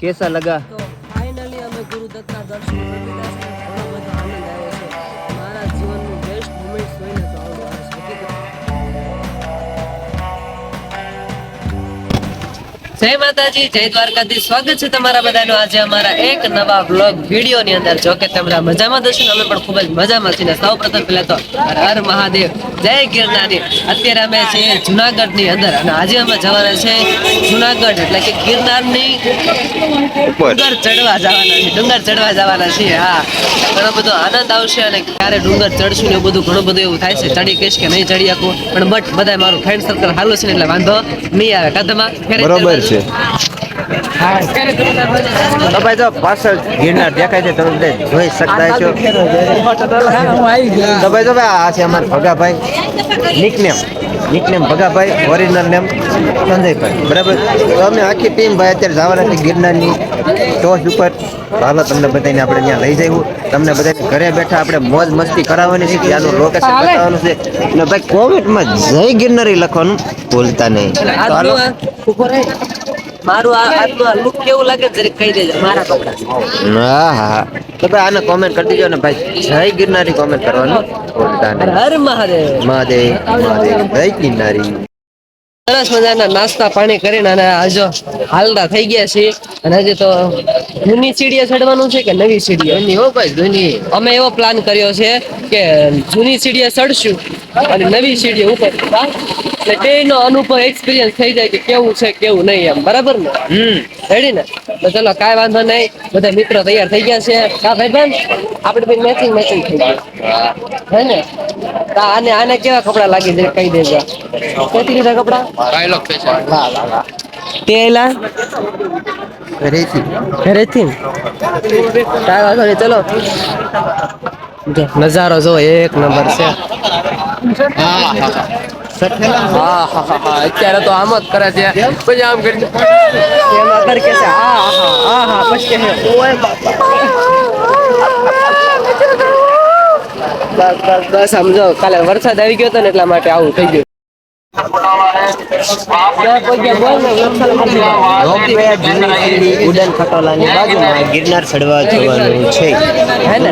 કેસા લગા? ફાઇનલી અમે ગુરુ દત્તના દર્શન કરી લીધા છે. જય માતાજી જય દ્વારકાધીશ. સ્વાગત છે તમારા બધાનું આજે અમારા એક નવા બ્લોગ વીડિયો ની અંદર. જો કે તમારા મજામાં દર્શન અમે પણ ખૂબ જ મજામાં છીએ. સૌ પ્રથમ પહેલા તો હર મહાદેવ. જય ગિરનારી. અત્યારે અમે છીએ જુનાગઢની અંદર અને આજે અમે જવાના છે જુનાગઢ એટલે કે ગિરનારની ડુંગર ચડવા જવાના છે ડુંગર ચડવા જવાના છીએ હા. ઘણો બધો આનંદ આવશે અને ક્યારે ડુંગર ચડશું ને એવું બધું ઘણું બધું એવું થાય છે. ચડી કહીશ કે નહીં ચડી શકું પણ બટ બધા મારું ફ્રેન્ડ સર્કલ હાલો છે ને એટલે વાંધો નહીં આવે. કદમાં બરોબર છે. તો ભાઈ જો પાછળ ગિરનાર દેખાય છે તમે જોઈ શકતા છો તો ભાઈ જો ભાઈ આ છે અમારા ભગાભાઈ. નિકનેમ નિકનેમ ભગાભાઈ ઓરિજિનલ નેમ સંજયભાઈ. બરાબર? તો અમે આખી ટીમ ભાઈ અત્યારે જવાના છે ગિરનારની ટોચ ઉપર. હાલો તમને બધાને આપણે ત્યાં લઈ જવું તમને બધાને ઘરે બેઠા આપણે મોજ મસ્તી કરાવવાની છે ત્યાંનું લોકેશન બતાવવાનું છે. અને ભાઈ કોમેન્ટમાં જય ગિરનારી લખવાનું ભૂલતા નહીં. મારું આ આજનું આ લુક કેવું લાગે જરીક કહી દેજો મારા કપડા. હા હા તો ભાઈ આને કોમેન્ટ કરી દેજો ને ભાઈ. જય ગિરનારી કોમેન્ટ કરવાનું. હર મહાદેવ. મહાદેવ મહાદેવ. જય ગિરનારી. સરસ મજાના નાસ્તા પાણી કરીને અને આજો હાલતા થઈ ગયા છે અને હજી તો જૂની સીડીએ ચડવાનું છે કે નવી સીડીએ જૂની હો ભાઈ જૂની. અમે એવો પ્લાન કર્યો છે કે જૂની સીડીએ ચડશું અને નવી સીડીએ ઉપર. એટલે બેયનો અનુભવ એક્સપિરિયન્સ થઈ જાય કે કેવું છે કેવું નહીં એમ. બરાબર ને? રેડી ને? તો ચલો કાંઈ વાંધો નહીં. બધા મિત્રો તૈયાર થઈ ગયા છે. કા ભાઈ બેન આપણે ભાઈ મેચિંગ મેચિંગ થઈ ગયું. હે ને? આને આને કેવા કપડા લાગી છે કહી દેજો ક્યાંથી લીધા કપડા તે એલા રેતી ઘરેથી કાંઈ વાંધો નહીં ચલો જો, નજારો જો એક નંબર છે હા હા હા અત્યારે તો આમ જ કરે છે પછી આમ કરી દે. એમાં કર છે હા હા હા હા પછી કે ઓય બાપા બસ બસ બસ સમજો કાલે વરસાદ આવી ગયો હતો ને એટલા માટે આવું થઈ ગયું. રોપવે ઉડન ખટોલાની બાજુમાં ગિરનાર ચડવા જવાનું છે. હે ને?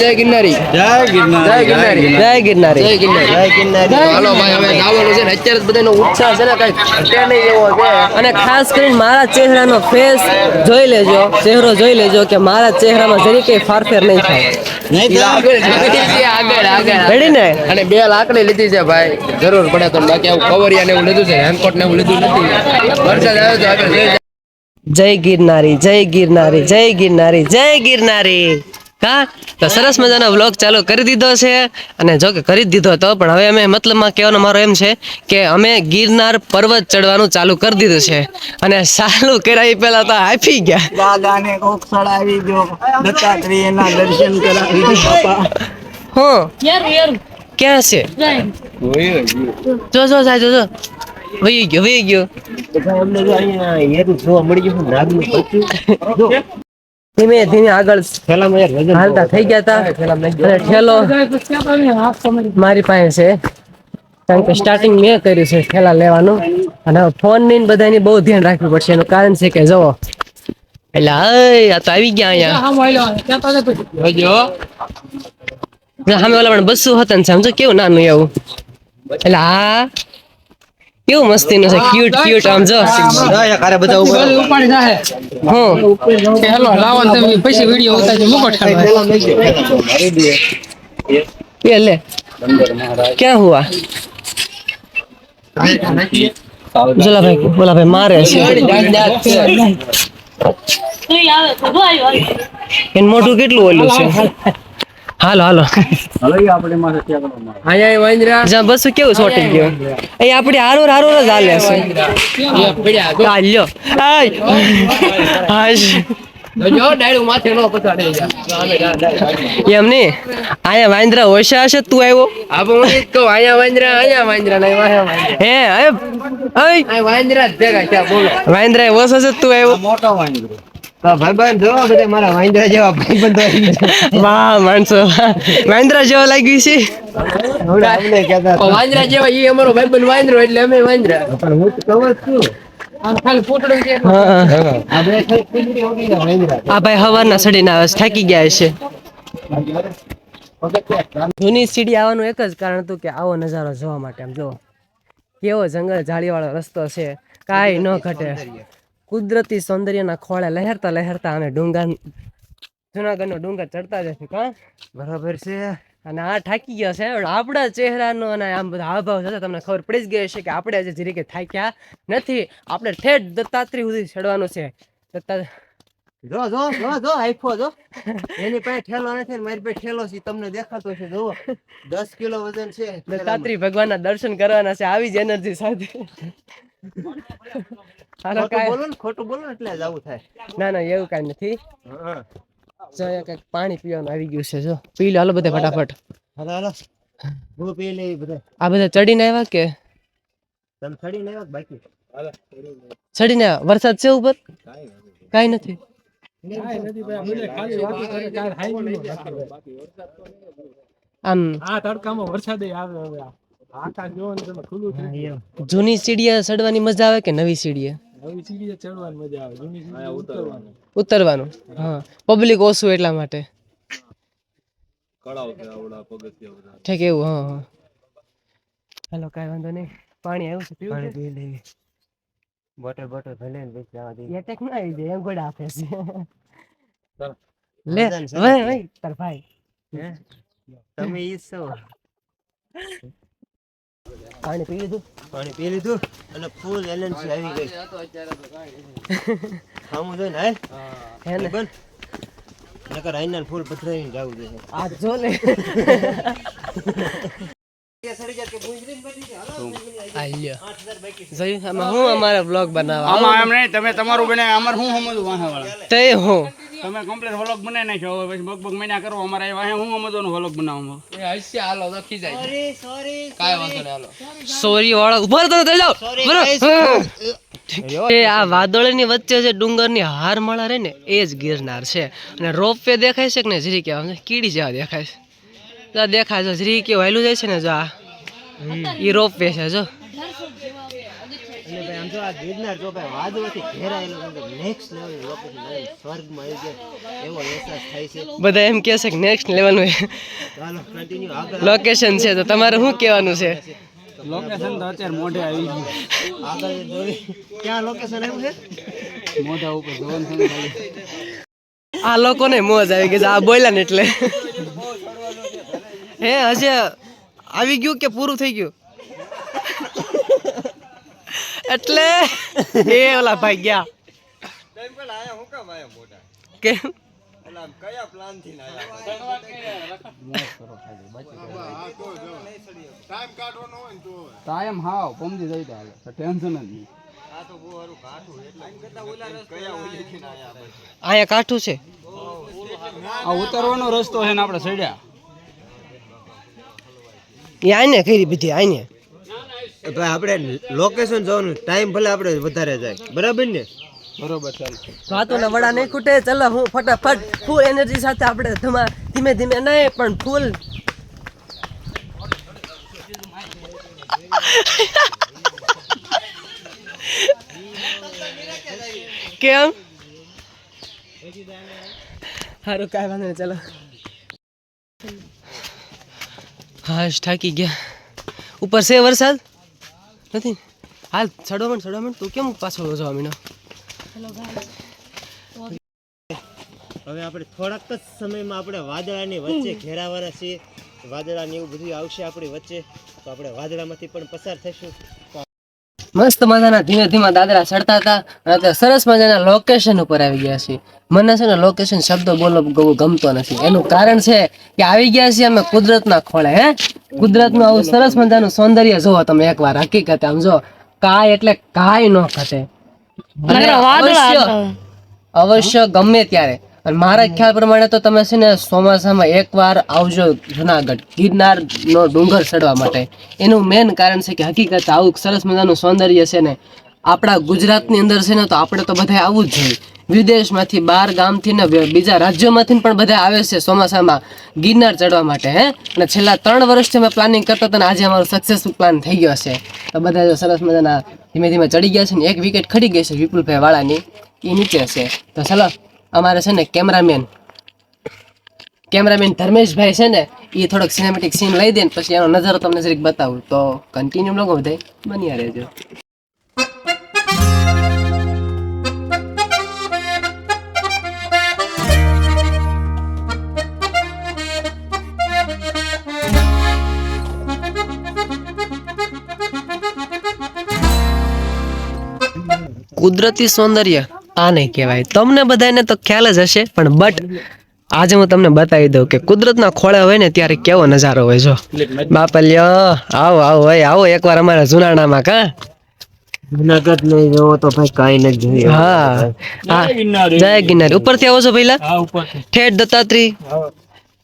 જય ગિરનારી. જય ગિરનારી જય ગિરનારી. જય ગિરનારી. જય ગિરનારી. હાલો ભાઈ હવે ગાવાનું છે ને અત્યારે બધાનો ઉત્સાહ છે ને કઈ ઘટે એવો છે. અને ખાસ કરીને મારા ચહેરાનો ફેસ જોઈ લેજો ચહેરો જોઈ લેજો કે મારા ચહેરામાં જરી કઈ ફારફેર નહીં થાય. રેડી ને? અને બે લાકડી લીધી છે ભાઈ. જરૂર પડે તો બાકી કવરિયા ને એવું લીધું છે હેમકોટ ને એવું લીધું નથી. વરસાદ આવ્યો તો આપણે જય ગિરનારી જય ગિરનારી જય ગિરનારી જય ગિરનારી કા? તો સરસ મજાનો વ્લોગ ચાલુ કરી દીધો છે અને જો કે કરી દીધો હતો પણ હવે અમે મતલબમાં કહેવાનો મારો એમ છે કે અમે ગિરનાર પર્વત ચડવાનું ચાલુ કરી દીધું છે. અને ચાલુ કરાવી પહેલા તો આપી ગયા. દાદાને કોક ચડાવી દો દત્તાત્રેયના દર્શન કરાવી દો બાપા. હું. ક્યાં છે? જો જો જાય જો જો. વહી ગયો વહી ગયો. અમને જો અહીંયા જોવા મળી ગયું નાગનું બચ્ચું ધીમે ધીમે આગળ હાલતા થઈ ગયા હતા ઠેલો મારી પાસે છે. કારણ કે સ્ટાર્ટિંગ મેં કર્યું છે ઠેલા લેવાનું. અને ફોનની ને બધાની બહુ ધ્યાન રાખવું પડશે. એનું કારણ છે કે જુઓ. એટલે અય આ તો આવી ગયા અહીંયા. જો સામે ઓલા પણ બસો હતા ને સમજો કેવું નાનું એવું? એટલે આ કેવું મસ્તી નું છે ક્યુટ ક્યુટ આમ જો. કારે બધા ઉપાડી જાહે. હું? હેલો લાવો તમે પછી વિડિયો ઉતારજો મૂકો ઠાલો એ લે. ક્યાં હુઆ જલા ભાઈ બોલા ભાઈ મારે છે. એન મોટું કેટલું ઓલું છે? હાલો હાલો. અહીંયા વાંદરા. જ્યાં બસ કેવું છોટી ગયો? એ આપડી હારોર હારોર જ હાલે છે. હાલ્યો આય હાશ જો માથે નો પછાડે એમ નહીં આયા વાંદરા ઓછા હશે તું આવ્યો? આપણે હું વાંદરા વાંદરા વાંદરા. વાંદરા ભેગા છે બોલો. વાંદરા ઓછા છે તું આવ્યો? ભાઈબંધ જો બધા મારા વાંદરા જેવા ભાઈબંધ આવી ગયા. વાહ માણસો વાંદરા જેવા લાગી છે? જેવા ઈ અમારો ભાઈબંધ એટલે અમે વાંદરા. પણ હું તો કહું છું. આ ભાઈ હવારના સડીને આવે છે, થાકી ગયા છે. જૂની સીડી આવવાનું એક જ કારણ હતું કે આવો નજારો જોવા માટે આમ જો. કેવો જંગલ ઝાડીવાળો રસ્તો છે કાંઈ ન ઘટે. કુદરતી સૌંદર્યના ખોળે લહેરતા લહેરતા અને ડુંગર જુનાગઢનો ડુંગર ચડતા જશું કા? બરાબર છે. અને આ થાકી ગયા છે આપણા ચહેરાનો અને આમ બધા હાવભાવ થતા તમને ખબર પડી જ ગઈ છે કે આપણે આજે જીરીકે થાક્યા નથી. આપણે ઠેઠ દત્તાત્રી સુધી ચડવાનું છે. દત્તા જો જો જો જો આઈફો જો. એની પાસે ઠેલો નથી મારી પાસે ઠેલો છે તમને દેખાતો છે જુઓ. દસ કિલો વજન છે દત્તાત્રી ભગવાનના દર્શન કરવાના છે આવી જ એનર્જી સાથે. ખોટું બોલો ને ખોટું બોલો એટલે જ આવું થાય. ના ના એવું કાંઈ નથી. જો પાણી પીવાનું આવી ગયું છે જો. પી લો હાલો બધે ફટાફટ. હાલો હાલો. હું પી લેવી બધા. આ બધા ચડીને આવ્યા કે? તમે ચડીને આવ્યા કે બાકી? ચડીને આવ્યા. વરસાદ છે ઉપર? કાઈ નથી. આમ. આ તડકામાં વરસાદ આવે હવે. જૂની સીડીએ ચડવાની મજા આવે કે નવી સીડીએ? નવી સીડીએ ચડવાની મજા આવે જૂની સીડીએ ઉતરવાની. ઉતરવાનું. હા. પબ્લિક ઓછું એટલા માટે. ઠીક એવું હા હા. હાલો કાંઈ વાંધો નહીં. પાણી આવ્યું છે પીવું પાણી છે? પી લેવી બોટલ બોટલ ભલે ને પછી જવા દઈએ. એટેક ના આવી જાય એમ ગોડા આપે છે. ચાલો. લે વજન છે. ભાઈ ભાઈ તાર ભાઈ. હે? તમે ઈ જ છો. પાણી પી લીધું? પાણી પી લીધું અને ફૂલ એનર્જી આવી ગઈ. ખામું જોઈને હાલ? હે. ને બન નકર આઈના ફૂલ પથરાઈને જાવું જોઈએ આ જો ને. જોયું હું અમારા બ્લોગ બનાવવા? આમાં તમે તમારું બને અમારે શું સમજવું વાહે વાળા તે હું. તમે કમ્પ્લીટ વ્લોગ બનાવી નાખ્યો. હવે પછી બગ બગ મહિના કરો અમારે અહીંયા હું સમજવાનું વ્લોગ બનાવું એ હસી હાલો તો ખીજાય. કાય વાંધો નહીં હાલો. સોરી વાળો. ઊભો તો થઈ જાવ એ આ વાદળની વચ્ચે જે ડુંગરની હારમાળા રહે ને એ જ ગિરનાર છે. અને રોપવે દેખાય છે કે ને જરી કેવા કીડી જેવા દેખાય છે. આ દેખાય છે. જરી કેવું જાય છે ને જો આ. એ રોપવે છે જો. અને ભાઈ આમ જો આ ગિરનાર જો ભાઈ વાદળોથી ઘેરાયેલો નેક્સ્ટ લેવલ લોકેશન સ્વર્ગમાં આવી ગયા. એવો અહેસાસ થાય છે. બધા એમ કહે છે કે નેક્સ્ટ લેવલ ચાલો કન્ટિન્યુ આગળ લોકેશન છે તો તમારે શું કહેવાનું છે? લોકેશન તો અત્યારે મોઢે આવી ગયું. આગળ જોઈ. ક્યાં લોકેશન આવ્યું છે? મોઢા ઉપર જોવાનું. આ લોકોને મોજ આવી ગઈ છે. આ બોલ્યા ને એટલે. હે હજે આવી ગયું કે પૂરું થઈ ગયું? એટલે એ ઓલા ભાઈ ગયા. કેમ હાવ પમજી જઈ હાલે ટેન્શન જ નહીં. અહીંયા કાઠું છે. આ ઉતરવાનો રસ્તો છે ને આપણે ચડ્યા. એ આઈને કરી બધી આઈને. ભાઈ આપણે લોકેશન જોવાનું ટાઈમ ભલે આપણે વધારે જાય. બરાબર ને? બરોબર ચાલ. વાતોના વડા નહીં ખૂટે. ચાલો હું ફટાફટ ફૂલ એનર્જી સાથે આપણે ધમા ધીમે ધીમે નહીં પણ ફૂલ કેમ? સારું કાંઈ વાંધો નહીં ચાલો. હાશ થાકી ગયા. ઉપર છે વરસાદ? નથી. હાલ ચડવા માંડ ચડવા માંડ. તું કેમ પાછળ જવા મીનો હવે આપણે થોડાક જ સમયમાં આપણે વાદળાની વચ્ચે ઘેરાવાળા છીએ. વાદળા ને એવું બધું આવશે આપણી વચ્ચે. તો આપણે વાદળામાંથી પણ પસાર થઈશું. મસ્ત મજાના ધીમે ધીમે દાદરા ચડતા હતા અને અત્યારે સરસ મજાના લોકેશન ઉપર આવી ગયા છીએ. મને છે ને લોકેશન શબ્દો બોલો બહુ ગમતો નથી. એનું કારણ છે કે આવી ગયા છીએ અમે કુદરતના ખોળે હે? કુદરતનું આવું સરસ મજાનું સૌંદર્ય જોવો તમે એકવાર. હકીકત આમ જો કાય એટલે કાય ન ઘટે. અવશ્ય અવશ્ય ગમે ત્યારે. અને મારા ખ્યાલ પ્રમાણે તો તમે છે ને ચોમાસામાં એકવાર આવજો જુનાગઢ ગિરનાર નો ડુંગર ચડવા માટે. એનું મેન કારણ છે કે હકીકત આવું સરસ મજાનું સૌંદર્ય છે ને આપણા ગુજરાતની અંદર છે ને તો આપણે તો બધા આવવું જ જોઈએ. વિદેશમાંથી બાર ગામથી ને બીજા રાજ્યોમાંથી પણ બધા આવે છે ચોમાસામાં ગિરનાર ચડવા માટે, હે? અને છેલ્લા ત્રણ વર્ષથી અમે પ્લાનિંગ કરતા હતા આજે અમારો સક્સેસફુલ પ્લાન થઈ ગયો છે. તો બધા જો સરસ મજાના ધીમે ધીમે ચડી ગયા છે ને એક વિકેટ ખડી ગઈ છે વિપુલભાઈ વાળાની એ નીચે છે. તો ચલો અમારે છે ને કેમેરામેન કેમેરામેન ધર્મેશભાઈ છે ને એ થોડોક સિનેમેટિક સીન લઈ દે ને પછી એનો નજારો તમને જરીક બતાવું. તો કન્ટિન્યુ લોકો બધા બન્યા રહેજો. કુદરતી સૌંદર્ય. આ નહીં કહેવાય. તમને બધાને તો ખ્યાલ જ હશે પણ બટ આજે હું તમને બતાવી દઉં કે કુદરતના ખોળે હોય ને ત્યારે કેવો નજારો હોય જો. બાપલ્યો આવો આવો ભાઈ આવો એકવાર અમારા જુનાણામાં કા? જુનાગઢ નહીં જવો તો ભાઈ કાંઈ નથી જોઈએ. હા. હા જય ગિરનારી. ઉપરથી આવો છો પહેલા ઠેઠ દત્તાત્રી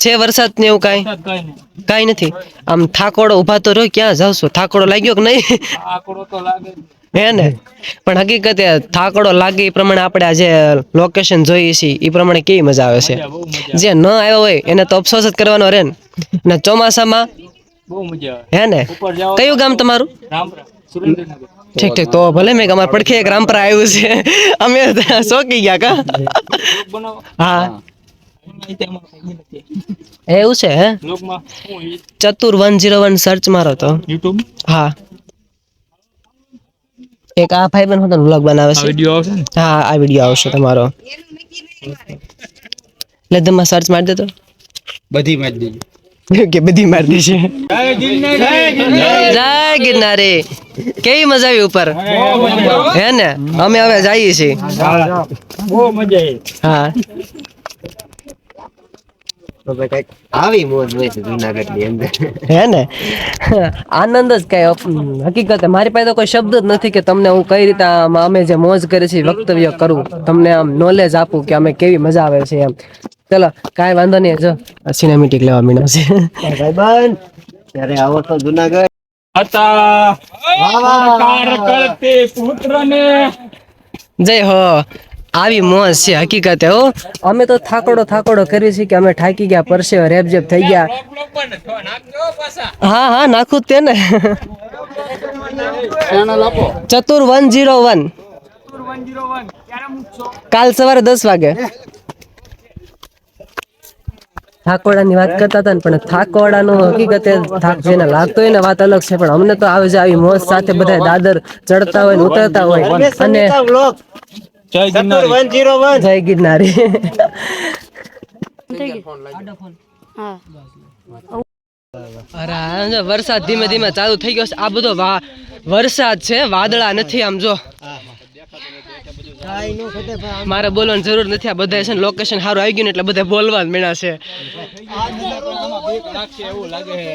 છે વરસાદ ને એવું કાઈ? કાઈ નથી. આમ થાકોડો ઊભા તો રહ્યો ક્યાં જાવ છો થાકોડો લાગ્યો કે નહીં? આંકડો તો લાગે જ. હે ને? પણ હકીકતે થાકડો લાગે એ પ્રમાણે આપણે આજે લોકેશન જોઈએ છીએ એ પ્રમાણે કેવી મજા આવે છે? જે ન આવ્યો હોય એને તો અફસોસ જ કરવાનો રહે ને. ચોમાસામાં બહુ મજા આવે. હે ને? કયું ગામ તમારું? ઠીક ઠીક. તો ભલે મેં અમારા પડખે એક રામપરા આવ્યું છે. અમે શોકી ગયા કા? હા. એવું છે હે? ચતુર વન જીરો વન સર્ચ મારો તો. યુટ્યુબ હા. એક આ ભાઈ બન વ્લોગ બનાવે છે. વિડિયો આવશે હા આ વિડિયો આવશે તમારો. એટલે તમે સર્ચ મારી દેતો બધી માં જ કે બધી મારી દેશે. દીધી જય ગિરનારી. કેવી મજા આવી ઉપર? હે ને? અમે હવે જઈએ છીએ. બહુ મજા આવી. હા. આવી મોજ હોય છે જુનાગઢની અંદર. હે ને? આનંદ જ કઈ હકીકતે મારી પાસે તો કોઈ શબ્દ જ નથી કે તમને હું કઈ રીતે અમે જે મોજ કરી છે વક્તવ્ય કરું. તમને આમ નોલેજ આપું કે અમે કેવી મજા આવે છે એમ. ચલો કાંઈ વાંધો નહીં જો. સિનેમેટિક લેવા મીનો છે. ભાઈબંધ ત્યારે આવો તો જુનાગઢ. હતા. જય હો. આવી મોજ છે હકીકતે હો અમે તો થાકોડો થાકોડો કરી છે કે અમે થાકી ગયા પરસે રેબજેબ થઈ ગયા. હા હા નાખું તે ને. ચતુર વન જીરો વન. કાલ સવારે દસ વાગે. થાકોડાની વાત કરતા હતા ને પણ થાકોડાનો હકીકતે થાક જેને લાગતો હોય ને વાત અલગ છે પણ અમને તો આવે છે આવી મોજ સાથે બધા દાદર ચડતા હોય ને ઉતરતા હોય. અને જય ગિરનારી. અરે વરસાદ ધીમે ધીમે ચાલુ થઈ ગયો છે. આ બધો વા વરસાદ છે વાદળા નથી આમ જો. મારે બોલવાની જરૂર નથી. આ બધા છે ને લોકેશન સારું આવી ગયું ને એટલે બધા બોલવા મેળા છે. એવું લાગે છે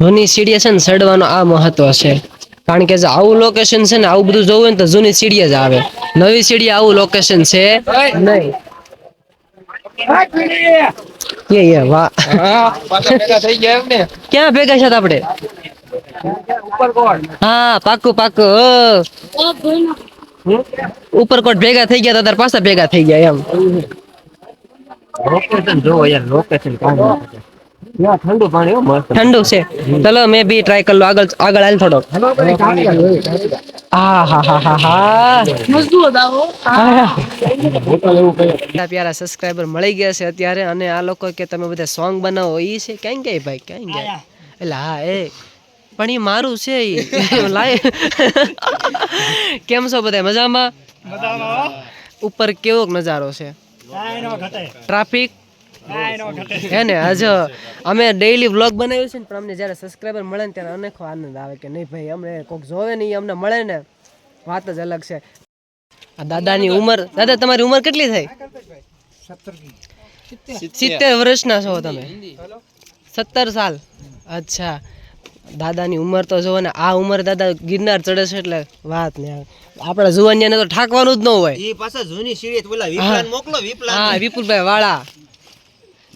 જૂની સીડીએ છે ને સડવાનો આ મહત્વ છે. કારણ કે આવું લોકેશન છે ને, આવું બધું જોવું હોય ને તો જૂની સીડીએ જ આવે. નવી સીડી આવું લોકેશન છે નહીં. યે યે, વાહ. ક્યાં ભેગા છે આપણે? હા, પાકું પાકું ઉપર ઉપરકોટ ભેગા થઈ ગયા તાર પાછા ભેગા થઈ ગયા એમ. લોકેશન જોવો યાર લોકેશન કામ ઠંડુ પાણી હો મસ્ત. ઠંડુ છે. ચલો મેં બી ટ્રાય કરી લો. આગળ આગળ હાલ થોડો. આ હા હા હા હા એટલા પ્યારા સબસ્ક્રાઇબર મળી ગયા છે અત્યારે અને આ લોકો કે તમે બધા સોંગ બનાવો એ છે? ક્યાં ગયા ભાઈ ક્યાં ગયા એટલે હા એ. પણ એ મારું છે એ લાય. કેમ છો બધા? મજામાં? ઉપર કેવો નજારો છે? ટ્રાફિક હે ને આજ અમે ડેઈલી વ્લોગ બનાવ્યું છે ને પણ અમને જ્યારે સબસ્ક્રાઈબર મળે ને ત્યારે અનેકો આનંદ આવે કે નહીં ભાઈ અમને કોઈક જોવે ને અમને મળે ને વાત જ અલગ છે. આ દાદાની ઉંમર દાદા તમારી ઉંમર કેટલી થઈ? સિત્તેર વર્ષના છો તમે. સત્તર સાલ. અચ્છા. દાદાની ઉંમર તો જોવો ને આ ઉંમર દાદા ગિરનાર ચડે છે એટલે વાત ને આપણા જુવાનિયાને તો ઠાકવાનું જ ન હોય. એ પાછા જૂની સીડી પેલા મોકલો વિપુલ હા વિપુલભાઈ વાળા.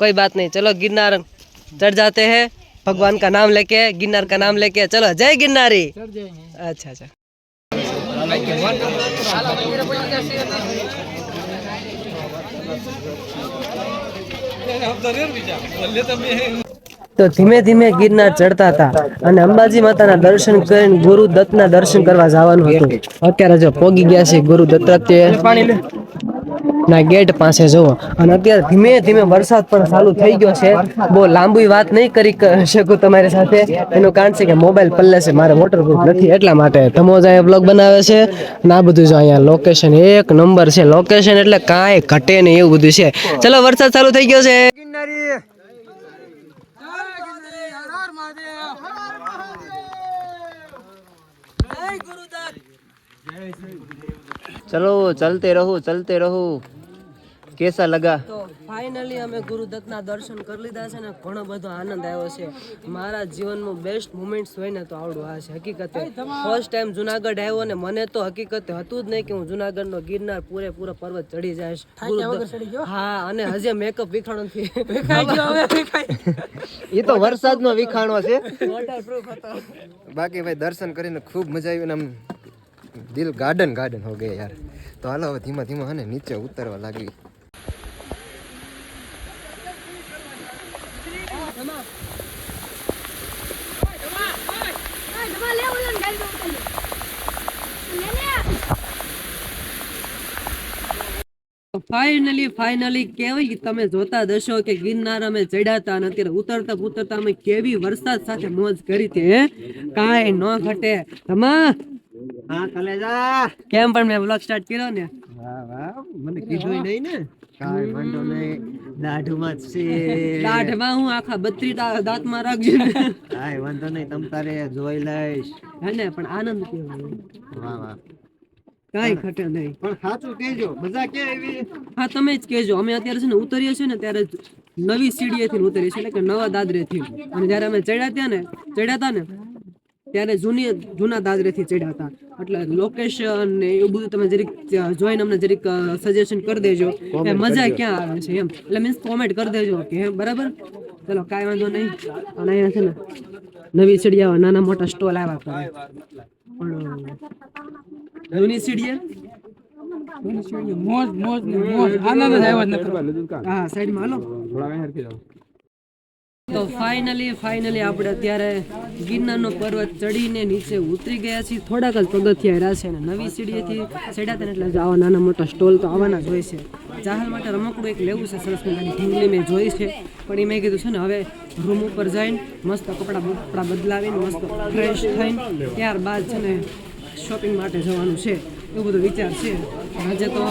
कोई बात नहीं चलो गिरनार चढ़ जाते हैं भगवान का नाम लेके गिरनार का नाम लेके चलो जय गिरनारी चढ़ जाएंगे अच्छा अच्छा તો ધીમે ધીમે ગિરનાર ચડતા હતા અને અંબાજી માતાના દર્શન કરીને ગુરુ દત્તના દર્શન કરવા જવાનું હતું અત્યારે જો પોગી ગયા છે ગુરુ દત્તાત્રેય ના ગેટ પાસે જુઓ. અને અત્યારે ધીમે ધીમે વરસાદ પણ ચાલુ થઈ ગયો છે. બહુ લાંબી વાત નહીં કરી શકું તમારી સાથે. એનું કારણ છે કે મોબાઈલ પલ્લે છે, મારે વોટરપ્રૂફ નથી એટલા માટે. ધમોજ અહીંયા બ્લોગ બનાવે છે. ના બધું જો અહીંયા લોકેશન એક નંબર છે લોકેશન એટલે કાંઈ ઘટે નહીં એવું બધું છે. ચલો, વરસાદ ચાલુ થઈ ગયો છે. ચલો ચલતે રહો ચલતે રહો. કેસા લગા? તો ફાઇનલી અમે ગુરુદત્તના દર્શન કરી લીધા છે ને ઘણો બધો આનંદ આવ્યો છે. મારા જીવનનું બેસ્ટ મુમેન્ટ્સ હોય ને તો આવડું આ છે હકીકતે. ફર્સ્ટ ટાઈમ જુનાગઢ આવ્યો ને મને તો હકીકતે હતું જ નહીં કે હું જુનાગઢનો ગિરનાર પૂરેપૂરો પર્વત ચડી જઈશ. હા અને હજી મેકઅપ વિખાણો નથી એ તો વરસાદનો વિખાણો છે. વોટરપ્રૂફ હતો. બાકી ભાઈ દર્શન કરીને ખૂબ મજા આવી ને આમ દિલ ગાર્ડન ગાર્ડન હો ગયા યાર. તો હાલો હવે ધીમા ધીમા હે નીચે ઉતરવા લાગી ફાઇનલી ફાઇનલી કેવી તમે જોતા દશો કે ગિરનાર અમે ચડ્યા હતા અને અત્યારે ઉતરતા ઉતરતા અમે કેવી વરસાદ સાથે મોજ કરી હતી કાંઈ ન ઘટે. તમા હા કલેજા કેમ પણ મેં બ્લોગ સ્ટાર્ટ કર્યો ને? વાહ વાહ. મને કીધું નહીં ને. કાઈ વાંધો નહીં. દાઢમાં છે. દાઢમાં હું આખા બત્રી દાંતમાં રાખજો કાંઈ વાંધો નહીં તમ તારે જોઈ લઈશ. હે ને પણ આનંદ કેવો વાહ વાહ. કાંઈ ઘટે નહીં. પણ સાચું કહેજો. મજા કે આવી? હા તમે જ કહેજો. અમે અત્યારે છે ને ઉતરીએ છીએ ને ત્યારે નવી સીડીએથી ઉતરીએ છીએ. એટલે કે નવા દાદરેથી. અને જ્યારે અમે ચડ્યા ત્યાં ને ચડ્યા હતા ને ત્યારે જૂની જૂના દાદરેથી ચડ્યા હતા. એટલે લોકેશન ને એવું બધું તમે જરીક જોઈને અમને જરીક સજેશન કરી દેજો કે મજા ક્યાં આવે છે એમ. એટલે મીન્સ કોમેન્ટ કરી દેજો કે હે બરાબર? ચલો કાંઈ વાંધો નહીં. અને અહીંયા છે ને નવી સીડિયા નાના મોટા સ્ટોલ આવ્યા કરે. પણ જૂની સીડીએ મોજ મોજ મોજ. આનંદ જ આવ્યો નથી હા સાઈડમાં હાલો. તો ફાઇનલી ફાઇનલી આપણે અત્યારે ગિરનારનો પર્વત ચડીને નીચે ઉતરી ગયા છીએ. થોડાક જ પગથિયા રહ્યા છે અને નવી સીડીએથી ચડ્યા એટલે આવા નાના મોટા સ્ટોલ તો આવવાના જ હોય છે. ચાહલ માટે રમકડું એક લેવું છે, સરસ મજાની ઢીંગલી મેં જોઈ છે. પણ એ મેં કીધું છે ને, હવે રૂમ ઉપર જઈને મસ્ત કપડાં બપડા બદલાવીને મસ્ત ફ્રેશ થઈને ત્યારબાદ છે ને શોપિંગ માટે જવાનું છે. એવું બધો વિચાર છે. આજે તો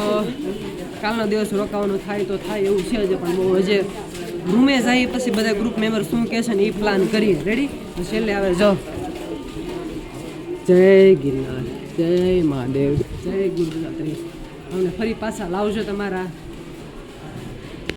કાલનો દિવસ રોકાવાનું થાય તો થાય એવું છે જ, પણ બહુ હજે રૂમે જઈએ પછી બધા ગ્રુપ મેમ્બર શું કહે છે ને એ પ્લાન કરીએ. રેડી છેલ્લે આવે જો. જય ગિરનાર, જય મહાદેવ, જય ગુરુદાત્રી અમને ફરી પાછા લાવજો તમારા.